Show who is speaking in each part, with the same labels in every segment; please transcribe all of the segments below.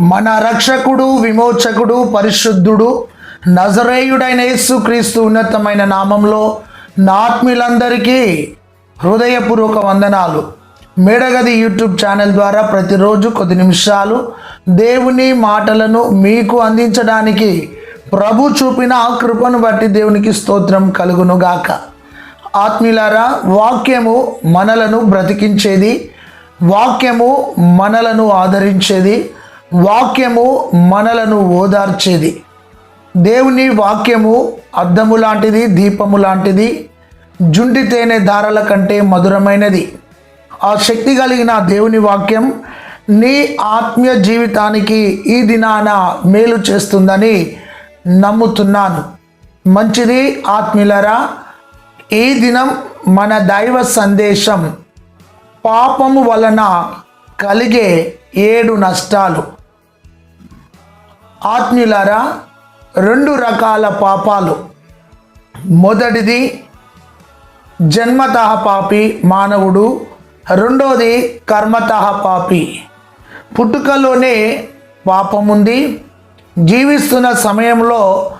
Speaker 1: మన రక్షకుడు విమోచకుడు పరిశుద్ధుడు నజరేయుడైన యేసుక్రీస్తు ఉన్నతమైన నామంలో నాత్మీలందరికీ హృదయపూర్వక వందనాలు. మేడగది యూట్యూబ్ ఛానల్ ద్వారా ప్రతిరోజు కొద్ది నిమిషాలు దేవుని మాటలను మీకు అందించడానికి ప్రభు చూపిన ఆ కృపను బట్టి దేవునికి స్తోత్రం కలుగునుగాక. ఆత్మీలారా వాక్యము మనలను బ్రతికించేది వాక్యము మనలను ఆదరించేది వాక్యము మనలను ఓదార్చేది. దేవుని వాక్యము అద్దము లాంటిది దీపము లాంటిది జుంటి తేనె దారల కంటే మధురమైనది. ఆ శక్తి కలిగిన దేవుని వాక్యం నీ ఆత్మీయ జీవితానికి ఈ దినాన మేలు చేస్తుందని నమ్ముతున్నాను. మంచిది ఆత్మీయులరా ఈ దినం మన దైవ సందేశం పాపము వలన కలిగే ఏడు నష్టాలు. ఆత్మీయులారా రెండు రకాల పాపాలు. మొదటిది జన్మతః పాపి మానవుడు రెండోది కర్మతః పాపి. పుట్టుకలోనే పాపముంది. జీవిస్తున్న సమయంలో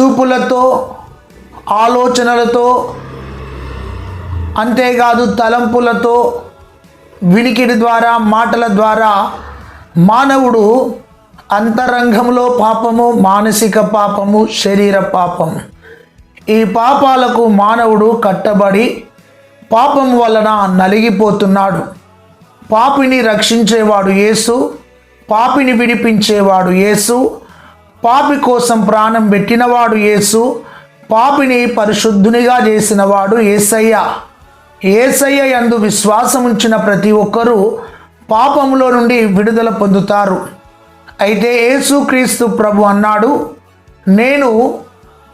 Speaker 1: చూపులతో ఆలోచనలతో అంతేకాదు తలంపులతో వినికిడి ద్వారా మాటల ద్వారా మానవుడు అంతరంగంలో పాపము మానసిక పాపము శరీర పాపం. ఈ పాపాలకు మానవుడు కట్టబడి పాపం వలన నలిగిపోతున్నాడు. పాపిని రక్షించేవాడు యేసు పాపిని విడిపించేవాడు యేసు పాపి కోసం ప్రాణం పెట్టినవాడు యేసు పాపిని పరిశుద్ధునిగా చేసినవాడు ఏసయ్య. ఏసయ్య యందు విశ్వాసం ఉంచిన ప్రతి ఒక్కరూ పాపములో నుండి విడుదల పొందుతారు. అయితే యేసుక్రీస్తు ప్రభు అన్నాడు నేను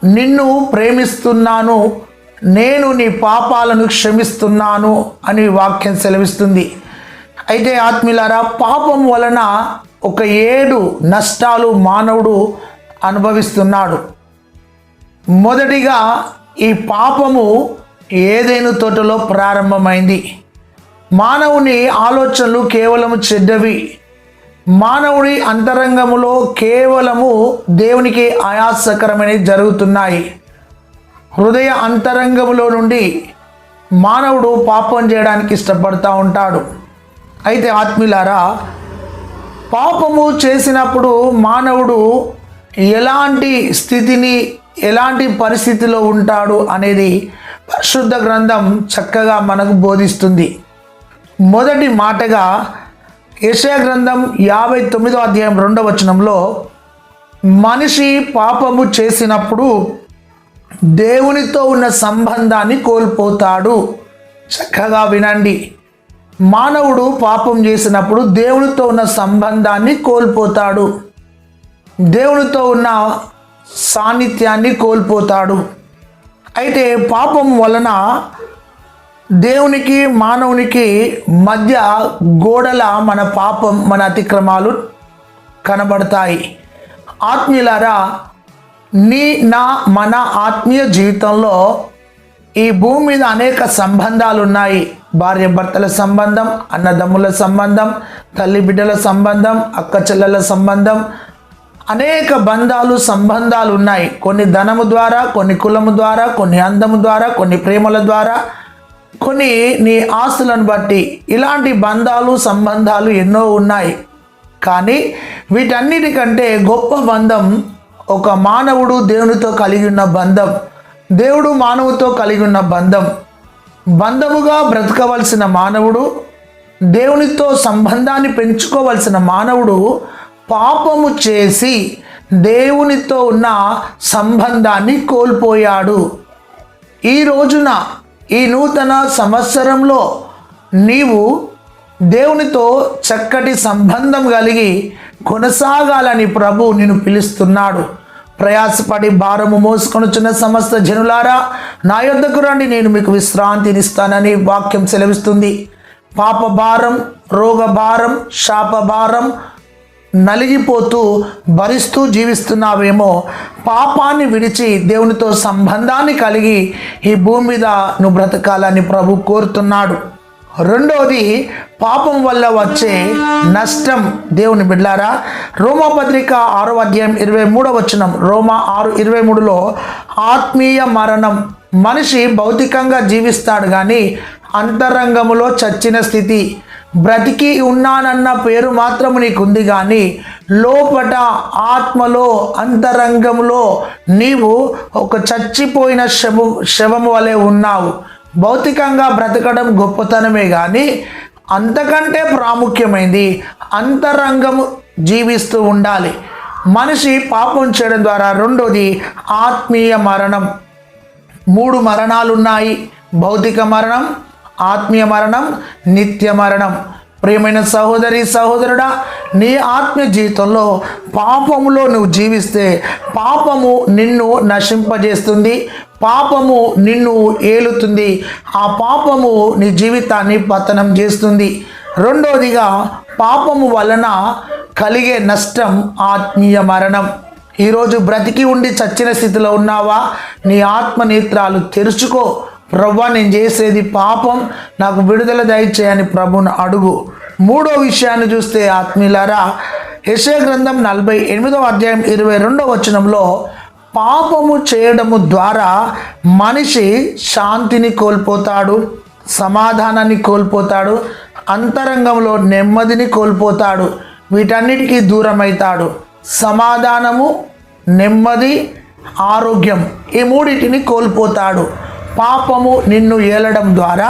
Speaker 1: నిన్ను ప్రేమిస్తున్నాను నేను నీ పాపాలను క్షమిస్తున్నాను అని వాక్యం సెలవిస్తుంది. అయితే ఆత్మీలారా పాపం వలన ఒక ఏడు నష్టాలు మానవుడు అనుభవిస్తున్నాడు. మొదటిగా ఈ పాపము ఏదైనా తోటలో ప్రారంభమైంది. మానవుని ఆలోచనలు కేవలం చెడ్డవి. మానవుడి అంతరంగములో కేవలము దేవునికి ఆయాసకరమైనవి జరుగుతున్నాయి. హృదయ అంతరంగములో నుండి మానవుడు పాపం చేయడానికి ఇష్టపడతా ఉంటాడు. అయితే ఆత్మీలారా పాపము చేసినప్పుడు మానవుడు ఎలాంటి స్థితిని ఎలాంటి పరిస్థితిలో ఉంటాడు అనేది పరిశుద్ధ గ్రంథం చక్కగా మనకు బోధిస్తుంది. మొదటి మాటగా యశయ గ్రంథం యాభై తొమ్మిదో అధ్యాయం రెండవ వచనంలో మనిషి పాపము చేసినప్పుడు దేవునితో ఉన్న సంబంధాన్ని కోల్పోతాడు. చక్కగా వినండి. మానవుడు పాపం చేసినప్పుడు దేవునితో ఉన్న సంబంధాన్ని కోల్పోతాడు. దేవునితో ఉన్న సాన్నిధ్యాన్ని కోల్పోతాడు. అయితే పాపం వలన దేవునికి మానవునికి మధ్య గోడల మన పాపం మన అతిక్రమాలు కనబడతాయి. ఆత్మీయులారా నీ నా మన ఆత్మీయ జీవితంలో ఈ భూమి మీద అనేక సంబంధాలు ఉన్నాయి. భార్య భర్తల సంబంధం అన్నదమ్ముల సంబంధం తల్లి బిడ్డల సంబంధం అక్క చెల్లెల సంబంధం అనేక బంధాలు సంబంధాలు ఉన్నాయి. కొన్ని ధనము ద్వారా కొన్ని కులము ద్వారా కొన్ని అందము ద్వారా కొన్ని ప్రేమల ద్వారా కొన్ని నీ ఆస్తులను బట్టి ఇలాంటి బంధాలు సంబంధాలు ఎన్నో ఉన్నాయి. కానీ వీటన్నిటికంటే గొప్ప బంధం ఒక మానవుడు దేవునితో కలిగి ఉన్న బంధం. దేవుడు మానవుతో కలిగి ఉన్న బంధం. బంధముగా బ్రతకవలసిన మానవుడు దేవునితో సంబంధాన్ని పెంచుకోవలసిన మానవుడు పాపము చేసి దేవునితో ఉన్న సంబంధాన్ని కోల్పోయాడు. ఈ రోజున ఈ నూతన సంవత్సరంలో నీవు దేవునితో చక్కటి సంబంధం కలిగి కొనసాగాలని ప్రభు నిన్ను పిలుస్తున్నాడు. ప్రయాసపడి భారము మోసుకొనుచున్న సమస్త జనులారా నా యొద్దకు రండి నేను మీకు విశ్రాంతినిస్తానని వాక్యం సెలవిస్తుంది. పాప భారం రోగ భారం శాప భారం నలిగిపోతూ భరిస్తూ జీవిస్తున్నావేమో పాపాన్ని విడిచి దేవునితో సంబంధాన్ని కలిగి ఈ భూమి మీద నువ్వు బ్రతకాలని ప్రభు కోరుతున్నాడు. రెండవది పాపం వల్ల వచ్చే నష్టం. దేవుని బిడ్లారా రోమపత్రిక ఆరో అధ్యాయం ఇరవై మూడవ వచనం రోమా ఆరు ఇరవై మూడులో ఆత్మీయ మరణం. మనిషి భౌతికంగా జీవిస్తాడు కానీ అంతరంగములో చచ్చిన స్థితి. బ్రతికి ఉన్నానన్న పేరు మాత్రము నీకుంది కానీ లోపట ఆత్మలో అంతరంగంలో నీవు ఒక చచ్చిపోయిన శవ శవము వలె ఉన్నావు. భౌతికంగా బ్రతకడం గొప్పతనమే కానీ అంతకంటే ప్రాముఖ్యమైంది అంతరంగము జీవిస్తూ ఉండాలి. మనిషి పాపం చేయడం ద్వారా రెండోది ఆత్మీయ మరణం. మూడు మరణాలు ఉన్నాయి భౌతిక మరణం ఆత్మీయ మరణం నిత్య మరణం. ప్రియమైన సహోదరి సహోదరుడా నీ ఆత్మీయ జీవితంలో పాపములో నువ్వు జీవిస్తే పాపము నిన్ను నశింపజేస్తుంది పాపము నిన్ను ఏలుతుంది ఆ పాపము నీ జీవితాన్ని పతనం చేస్తుంది. రెండోదిగా పాపము వలన కలిగే నష్టం ఆత్మీయ మరణం. ఈరోజు బ్రతికి ఉండి చచ్చిన స్థితిలో ఉన్నావా? నీ ఆత్మ నేత్రాలు తెరుచుకో. ప్రవ్వా నేను చేసేది పాపం నాకు విడుదల దయచేయని ప్రభును అడుగు. మూడో విషయాన్ని చూస్తే ఆత్మీయులారా యశయ గ్రంథం నలభై ఎనిమిదవ అధ్యాయం ఇరవై రెండవ వచనంలో పాపము చేయడము ద్వారా మనిషి శాంతిని కోల్పోతాడు సమాధానాన్ని కోల్పోతాడు అంతరంగంలో నెమ్మదిని కోల్పోతాడు వీటన్నిటికీ దూరమవుతాడు సమాధానము నెమ్మది ఆరోగ్యం ఈ మూడింటిని కోల్పోతాడు. పాపము నిన్ను ఏలడం ద్వారా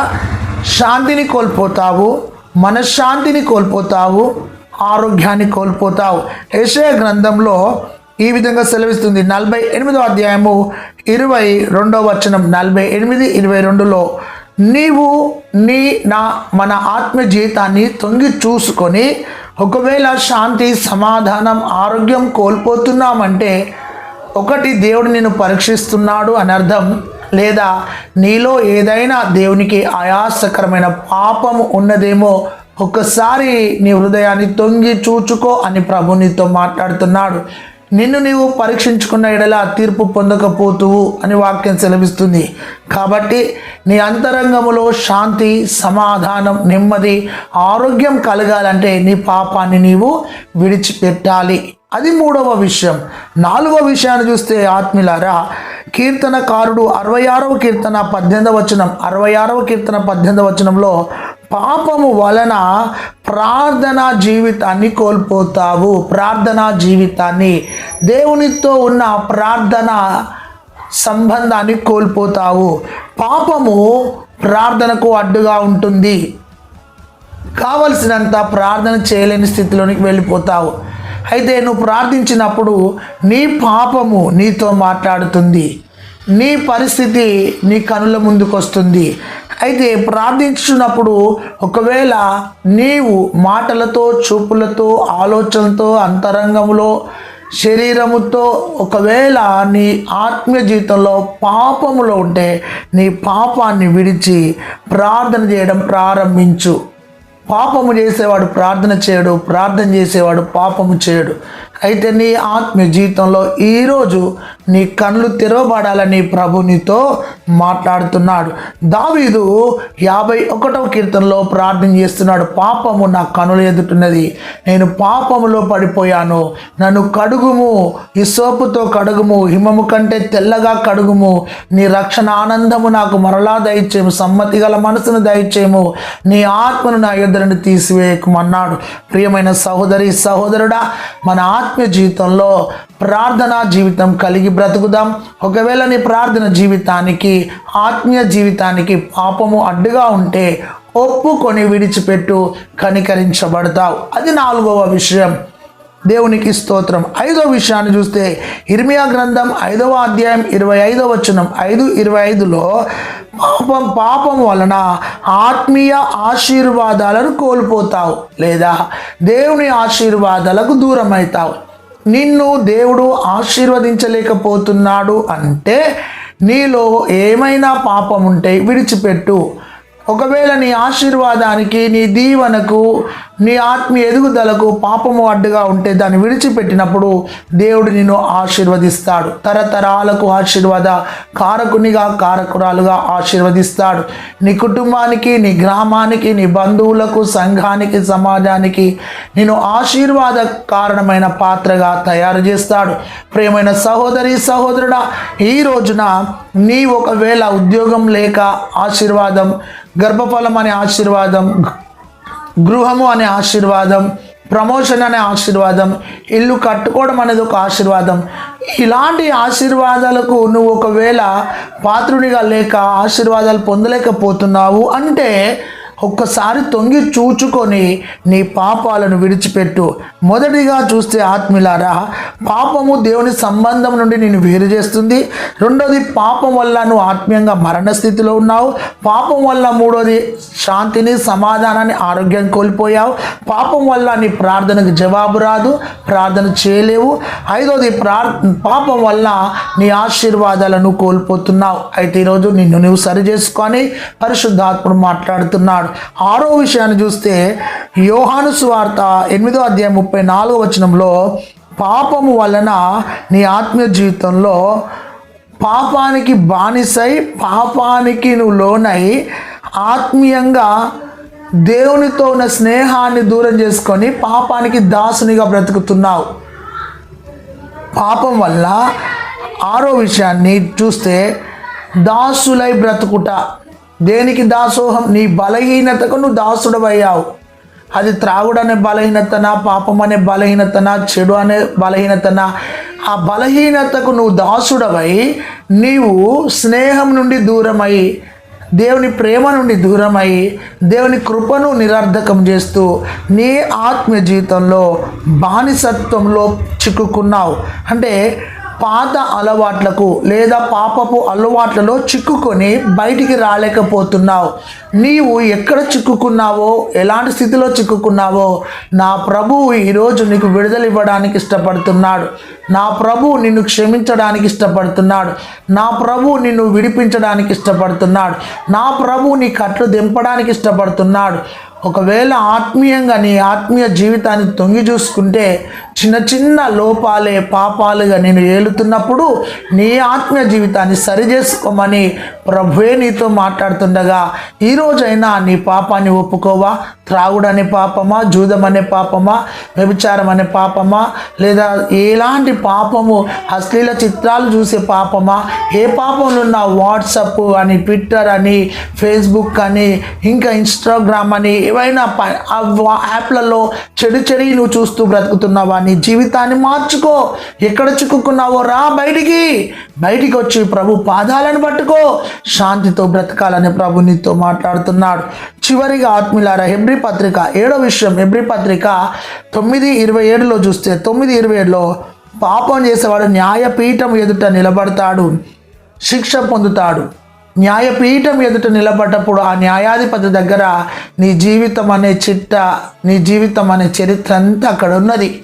Speaker 1: శాంతిని కోల్పోతావు మనశ్శాంతిని కోల్పోతావు ఆరోగ్యాన్ని కోల్పోతావు. యశయ గ్రంథంలో ఈ విధంగా సెలవిస్తుంది. నలభై ఎనిమిదో అధ్యాయము ఇరవై రెండో వచనం. నలభై ఎనిమిది ఇరవై రెండులో నీవు నీ నా మన ఆత్మ జీవితాన్ని తొంగి చూసుకొని ఒకవేళ శాంతి సమాధానం ఆరోగ్యం కోల్పోతున్నామంటే ఒకటి దేవుడు నిన్ను పరీక్షిస్తున్నాడు అని అర్థం. లేదా నీలో ఏదైనా దేవునికి ఆయాసకరమైన పాపము ఉన్నదేమో ఒక్కసారి నీ హృదయాన్ని తొంగి చూచుకో అని ప్రభు నీతో మాట్లాడుతున్నాడు. నిన్ను నీవు పరీక్షించుకున్న ఎడల తీర్పు పొందకపోతువు అని వాక్యం సెలవిస్తుంది. కాబట్టి నీ అంతరంగములో శాంతి సమాధానం నెమ్మది ఆరోగ్యం కలగాలంటే నీ పాపాన్ని నీవు విడిచిపెట్టాలి. అది మూడవ విషయం. నాలుగవ విషయాన్ని చూస్తే ఆత్మీలారా కీర్తనకారుడు అరవై ఆరవ కీర్తన పద్దెనిమిదవ వచనం అరవై ఆరవ కీర్తన పద్దెనిమిదవ వచనంలో పాపము వలన ప్రార్థనా జీవితాన్ని కోల్పోతావు ప్రార్థనా జీవితాన్ని దేవునితో ఉన్న ప్రార్థన సంబంధాన్ని కోల్పోతావు. పాపము ప్రార్థనకు అడ్డుగా ఉంటుంది. కావలసినంత ప్రార్థన చేయలేని స్థితిలోనికి వెళ్ళిపోతావు. అయితే నువ్వు ప్రార్థించినప్పుడు నీ పాపము నీతో మాట్లాడుతుంది. నీ పరిస్థితి నీ కనుల ముందుకు వస్తుంది అయితే ప్రార్థించున్నప్పుడు ఒకవేళ నీవు మాటలతో చూపులతో ఆలోచనతో అంతరంగంలో శరీరముతో ఒకవేళ నీ ఆత్మీయ జీవితంలో పాపములో ఉంటే నీ పాపాన్ని విడిచి ప్రార్థన చేయడం ప్రారంభించు. పాపము చేసేవాడు ప్రార్థన చేయడు ప్రార్థన చేసేవాడు పాపము చేయడు. అయితే నీ ఆత్మీయ జీవితంలో ఈరోజు నీ కళ్ళు తెరవబడాలని ప్రభు నీతో మాట్లాడుతున్నాడు. దావీదు యాభై ఒకటవ కీర్తనలో ప్రార్థన చేస్తున్నాడు. పాపము నా కనులు ఎదుటున్నది నేను పాపములో పడిపోయాను. నన్ను కడుగుము. ఈ సోపుతో కడుగుము. హిమము కంటే తెల్లగా కడుగుము. నీ రక్షణ ఆనందము నాకు మరలా దయచేము సమ్మతి గల మనసును దయచేము నీ ఆత్మను నా ఎదురుని తీసివేయకమన్నాడు. ప్రియమైన సహోదరి సహోదరుడా మన ఆత్మ ఆత్మీయ జీవితంలో ప్రార్థనా జీవితం కలిగి బ్రతుకుదాం. ఒకవేళ నీ ప్రార్థన జీవితానికి ఆత్మీయ జీవితానికి పాపము అడ్డుగా ఉంటే ఒప్పుకొని విడిచిపెట్టు కనికరించబడతావు. అది నాలుగవ విషయం. దేవునికి స్తోత్రం. ఐదో విషయాన్ని చూస్తే ఇర్మియా గ్రంథం ఐదవ అధ్యాయం ఇరవై ఐదవ వచనం. ఐదు ఇరవై ఐదులో పాపం పాపం వలన ఆత్మీయ ఆశీర్వాదాలను కోల్పోతావు లేదా దేవుని ఆశీర్వాదాలకు దూరం అవుతావు నిన్ను దేవుడు ఆశీర్వదించలేకపోతున్నాడు అంటే నీలో ఏమైనా పాపం ఉంటే విడిచిపెట్టు. ఒకవేళ నీ ఆశీర్వాదానికి నీ దీవెనకు నీ ఆత్మీయ ఎదుగుదలకు పాపము అడ్డుగా ఉంటే దాన్ని విడిచిపెట్టినప్పుడు దేవుడు నిన్ను ఆశీర్వదిస్తాడు. తరతరాలకు ఆశీర్వాద కారకునిగా కారకురాలుగా ఆశీర్వదిస్తాడు. నీ కుటుంబానికి నీ గ్రామానికి నీ బంధువులకు సంఘానికి సమాజానికి నేను ఆశీర్వాద కారణమైన పాత్రగా తయారు చేస్తాడు. ప్రేమైన సహోదరి సహోదరుడా ఈ రోజున నీ ఒకవేళ ఉద్యోగం లేక ఆశీర్వాదం గర్భఫలం అనే ఆశీర్వాదం గృహము అనే ఆశీర్వాదం ప్రమోషన్ అనే ఆశీర్వాదం ఇల్లు కట్టుకోవడం అనేది ఒక ఆశీర్వాదం. ఇలాంటి ఆశీర్వాదాలకు నువ్వు ఒకవేళ పాత్రునిగా లేక ఆశీర్వాదాలు పొందలేకపోతున్నావు అంటే ఒక్కసారి తొంగి చూచుకొని నీ పాపాలను విడిచిపెట్టు. మొదటిగా చూస్తే ఆత్మీలారా పాపము దేవుని సంబంధం నుండి నేను వేరు చేస్తుంది. రెండోది పాపం వల్ల నువ్వు ఆత్మీయంగా మరణ స్థితిలో ఉన్నావు. పాపం వల్ల మూడోది శాంతిని సమాధానాన్ని ఆరోగ్యం కోల్పోయావు. పాపం వల్ల నీ ప్రార్థనకు జవాబు రాదు ప్రార్థన చేయలేవు. ఐదోది ప్రార్ పాపం వల్ల నీ ఆశీర్వాదాలను కోల్పోతున్నావు. అయితే ఈరోజు నిన్ను నువ్వు సరి చేసుకొని పరిశుద్ధాత్ముడు మాట్లాడుతున్నాడు. ఆరో విషయాన్ని చూస్తే యోహాను సువార్త ఎనిమిదో అధ్యాయం ముప్పై నాలుగో వచనంలో పాపము వలన నీ ఆత్మీయ జీవితంలో పాపానికి బానిసై పాపానికి నువ్వు లోనై ఆత్మీయంగా దేవునితో ఉన్న స్నేహాన్ని దూరం చేసుకొని పాపానికి దాసునిగా బ్రతుకుతున్నావు. పాపం వల్ల ఆరో విషయాన్ని చూస్తే దాసులై బ్రతుకుట. దేనికి దాసోహం? నీ బలహీనతకు నువ్వు దాసుడవయ్యావు. అది త్రాగుడు అనే బలహీనతన పాపం అనే బలహీనతన చెడు అనే బలహీనతన? ఆ బలహీనతకు నువ్వు దాసుడవై నీవు స్నేహం నుండి దూరమై దేవుని ప్రేమ నుండి దూరమై దేవుని కృపను నిరర్ధకం చేస్తూ నీ ఆత్మీయ జీవితంలో బానిసత్వంలో చిక్కుకున్నావు. అంటే పాత అలవాట్లకు లేదా పాపపు అలవాట్లలో చిక్కుకొని బయటికి రాలేకపోతున్నావు. నీవు ఎక్కడ చిక్కుకున్నావో ఎలాంటి స్థితిలో చిక్కుకున్నావో నా ప్రభువు ఈరోజు నీకు విడుదల ఇవ్వడానికి ఇష్టపడుతున్నాడు. నా ప్రభు నిన్ను క్షమించడానికి ఇష్టపడుతున్నాడు. నా ప్రభు నిన్ను విడిపించడానికి ఇష్టపడుతున్నాడు. నా ప్రభు నీ కట్లు దింపడానికి ఇష్టపడుతున్నాడు. ఒకవేళ ఆత్మీయంగా నీ ఆత్మీయ జీవితాన్ని తొంగి చూసుకుంటే చిన్న చిన్న లోపాలే పాపాలుగా నేను ఏలుతున్నప్పుడు నీ ఆత్మీయ జీవితాన్ని సరి చేసుకోమని ప్రభువే నీతో మాట్లాడుతుండగా ఈరోజైనా నీ పాపాన్ని ఒప్పుకోవా? త్రాగుడనే పాపమా? జూదం అనే పాపమా? వ్యభిచారం అనే పాపమా? లేదా ఎలాంటి పాపము అశ్లీల చిత్రాలు చూసే పాపమా? ఏ పాపంలో ఉన్న వాట్సప్ అని ట్విట్టర్ అని ఫేస్బుక్ అని ఇంకా ఇన్స్టాగ్రామ్ అని ఏవైనా ప- యాప్లలో చెడు చెడి నువ్వు చూస్తూ బ్రతుకుతున్నావా? నీ జీవితాన్ని మార్చుకో. ఎక్కడ చిక్కుకున్నావో రా బయటికి. బయటికి వచ్చి ప్రభు పాదాలను పట్టుకో. శాంతితో బ్రతకాలని ప్రభు నీతో మాట్లాడుతున్నాడు. చివరిగా ఆత్మీలారా హెబ్రి పత్రిక ఏడో విషయం హెబ్రి పత్రిక తొమ్మిది ఇరవై ఏడులో చూస్తే తొమ్మిది ఇరవై ఏడులో పాపం చేసేవాడు న్యాయపీఠం ఎదుట నిలబడతాడు శిక్ష పొందుతాడు. న్యాయపీఠం ఎదుట నిలబడ్డప్పుడు ఆ న్యాయాధిపతి దగ్గర నీ జీవితం అనే చిట్ట నీ జీవితం అనే చరిత్ర అంతా అక్కడ ఉన్నది.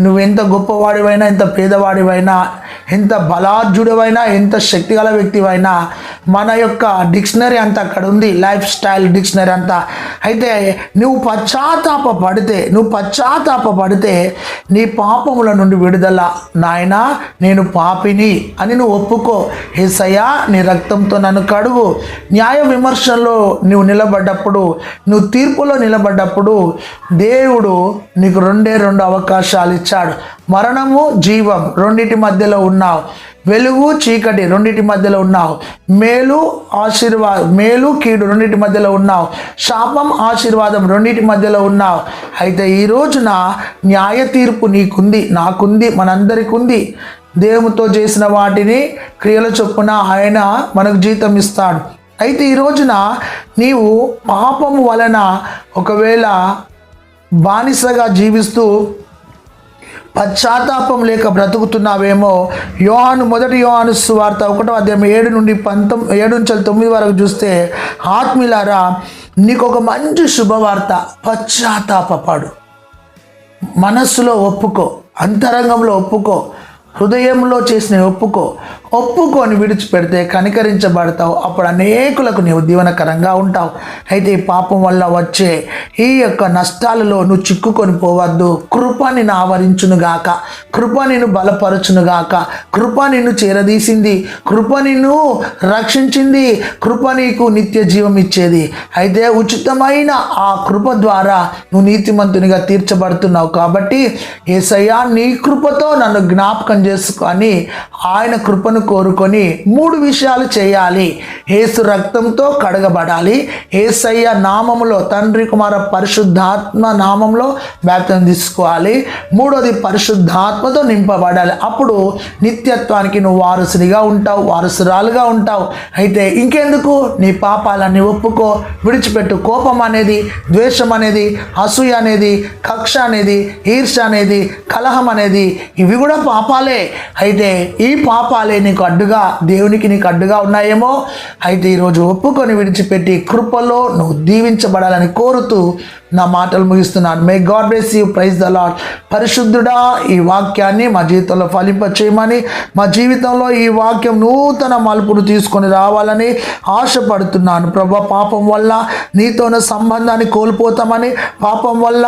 Speaker 1: నువ్వెంత గొప్పవాడివైనా ఎంత పేదవాడివైనా ఎంత బలార్జుడివైనా ఎంత శక్తిగల వ్యక్తివైనా మన యొక్క డిక్షనరీ అంతా అక్కడ ఉంది లైఫ్ స్టైల్ డిక్షనరీ అంతా. అయితే నువ్వు పశ్చాత్తాప పడితే నువ్వు పశ్చాత్తాప పడితే నీ పాపముల నుండి విడుదల. నాయన నేను పాపిని అని నువ్వు ఒప్పుకో. హేసయ్యా నీ రక్తంతో నన్ను కడుగు. న్యాయ విమర్శల్లో నువ్వు నిలబడ్డప్పుడు నువ్వు తీర్పులో నిలబడ్డప్పుడు దేవుడు నీకు రెండే రెండు అవకాశాలు ఇచ్చాడు మరణము జీవం. రెండింటి మధ్యలో ఉన్నావు. వెలుగు చీకటి. రెండింటి మధ్యలో ఉన్నావు. మేలు ఆశీర్వా మేలు కీడు. రెండింటి మధ్యలో ఉన్నావు. శాపం ఆశీర్వాదం రెండిటి మధ్యలో ఉన్నావు. అయితే ఈ రోజున న్యాయ తీర్పు నీకుంది. నాకుంది. మనందరికి ఉంది దేవునితో చేసిన వాటిని క్రియల చొప్పున ఆయన మనకు జీతం ఇస్తాడు. అయితే ఈ రోజున నీవు పాపము వలన ఒకవేళ బానిసగా జీవిస్తూ పశ్చాత్తాపం లేక బ్రతుకుతున్నావేమో? యోహాను మొదటి యోహాను సువార్త ఒకటో అధ్యాయం ఏడు నుండి పంతొమ్మిది ఏడు నుంచి తొమ్మిది వరకు చూస్తే ఆత్మీలారా నీకు ఒక మంచి శుభవార్త. పశ్చాత్తాపడు మనస్సులో ఒప్పుకో. అంతరంగంలో ఒప్పుకో. హృదయంలో చేసిన ఒప్పుకో. ఒప్పుకొని విడిచిపెడితే కనికరించబడతావు. అప్పుడు అనేకులకు నీవు దీవనకరంగా ఉంటావు. అయితే ఈ పాపం వల్ల వచ్చే ఈ యొక్క నష్టాలలో నువ్వు చిక్కుకొని పోవద్దు. కృప నిన్ను ఆవరించునుగాక. కృప నిన్ను బలపరచునుగాక. కృప నిన్ను చేరదీసింది. కృప నిన్ను రక్షించింది. కృప నీకు నిత్య జీవం ఇచ్చేది. అయితే ఉచితమైన ఆ కృప ద్వారా నువ్వు నీతిమంతునిగా తీర్చబడుతున్నావు కాబట్టి ఏసయ్యా నీ కృపతో నన్ను జ్ఞాపకం చేసుకొని ఆయన కృపను కోరుకొని మూడు విషయాలు చేయాలి. ఏసు రక్తంతో కడగబడాలి. ఏసయ్య నామములో తండ్రి కుమార పరిశుద్ధాత్మ నామంలో వ్యాప్తం తీసుకోవాలి. మూడోది పరిశుద్ధాత్మతో నింపబడాలి. అప్పుడు నిత్యత్వానికి నువ్వు వారసునిగా ఉంటావు వారసురాలుగా ఉంటావు. అయితే ఇంకెందుకు? నీ పాపాలన్నీ ఒప్పుకో. విడిచిపెట్టు. కోపం అనేది ద్వేషం అనేది అసూయ అనేది కక్ష అనేది ఈర్ష అనేది కలహం అనేది ఇవి కూడా పాపాలే. అయితే ఈ పాపాలే నీ నీకు అడ్డుగా దేవునికి నీకు అడ్డుగా ఉన్నాయేమో? అయితే ఈరోజు ఒప్పుకొని విడిచిపెట్టి కృపలో నువ్వు దీవించబడాలని కోరుతూ నా మాటలు ముగిస్తున్నాను. May God bless you praise the lord పరిశుద్ధుడా ఈ వాక్యాన్ని మా జీవితంలో ఫలింప చేయమని మా జీవితంలో ఈ వాక్యం నూతన మలుపును తీసుకొని రావాలని ఆశపడుతున్నాను. ప్రభ పాపం వల్ల నీతోన సంబంధాన్ని కోల్పోతామని పాపం వల్ల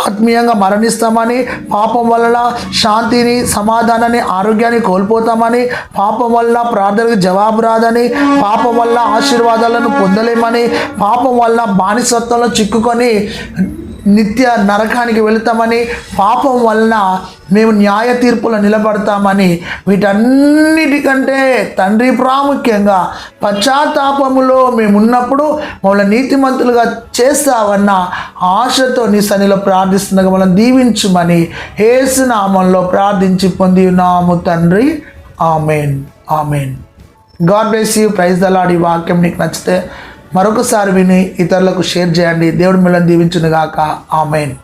Speaker 1: ఆత్మీయంగా మరణిస్తామని పాపం వల్ల శాంతిని సమాధానాన్ని ఆరోగ్యాన్ని కోల్పోతామని పాపం వల్ల ప్రార్థనకు జవాబు రాదని పాపం వల్ల ఆశీర్వాదాలను పొందలేమని పాపం వల్ల బానిసత్వంలో చిక్కుకొని నిత్య నరకానికి వెళతామని పాపం వలన మేము న్యాయ తీర్పులో నిలబడతామని వీటన్నిటికంటే తండ్రి ప్రాముఖ్యంగా పశ్చాత్తాపములో మేము ఉన్నప్పుడు మమ్మల్ని నీతిమంతులుగా చేస్తావన్న ఆశతో నీ సన్నిలో ప్రార్థిస్తుండగా మనం దీవించుమని ఏసునామంలో ప్రార్థించి పొంది ఉన్నాము తండ్రి. Amen. Amen. God bless you. Praise the Lord వాక్యం నీకు నచ్చితే మరొకసారి విని ఇతరులకు షేర్ చేయండి. దేవుడు మిమ్మల్ని దీవించునుగాక. ఆమెన్.